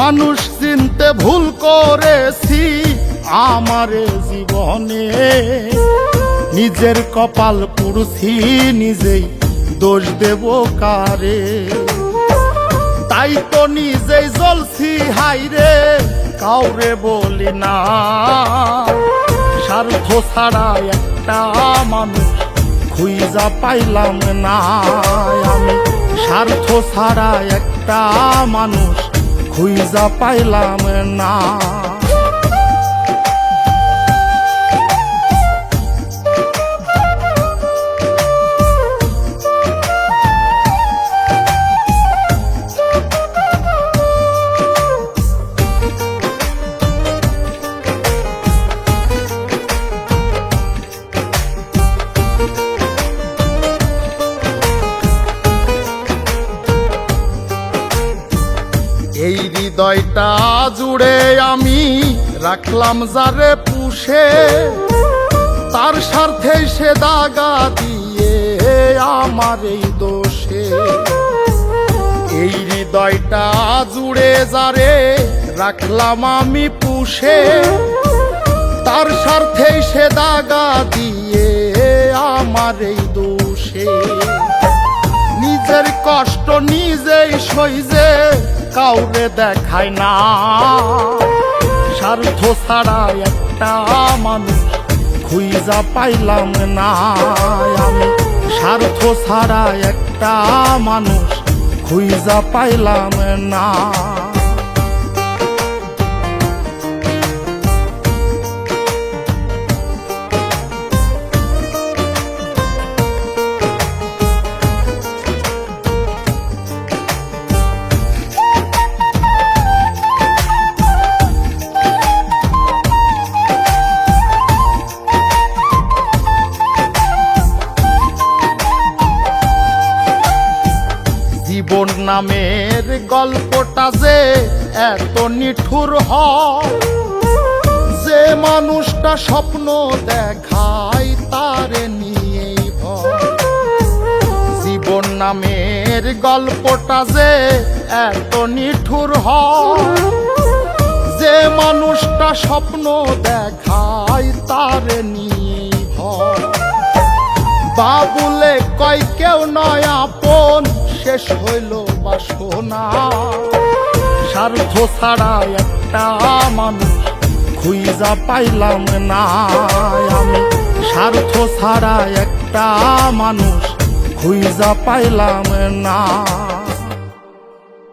মানুষ চিনতে ভুল করেছি, আমার জীবনে। নিজের কপাল পুরুষি নিজেই দোষ দেব কারে। তাই তো নিজেই জ্বলছি, হাইরে, কাউরে বলি না। স্বার্থ ছাড়া একটা মানুষ খুঁজা পাইলাম না। আমি স্বার্থ ছাড়া একটা মানুষ খুঁজা পাইলাম না। এই হৃদয়টা জুড়ে আমি রাখলাম যারে পুষে। তার স্বার্থে সে দাগা দিয়ে আমার এই দোষে। এই হৃদয়টা জুড়ে যারে রাখলাম আমি পুষে। তার স্বার্থে সে দাগা দিয়ে আমার এই দোষে। কষ্ট নিজেই সইজে কাউরে দেখায় না। স্বার্থ ছাড়া একটা মানুষ খুঁজা পাইলাম না। আমি স্বার্থ ছাড়া একটা মানুষ খুঁজা পাইলাম না। জীবন নামের গল্পটা যে এত নিঠুর হয়। যে মানুষটা স্বপ্ন দেখায় তারে ভয়। জীবন নামের গল্পটা যে এত নিঠুর হয়। যে মানুষটা স্বপ্ন দেখায় তারে ভয়। বাবুলে নয় শেষ হইল বাসনা স্বার্থ ছাড়া একটা মানুষ খুঁজা পাইলাম না। আমি স্বার্থ ছাড়া একটা মানুষ খুঁজা পাইলাম না।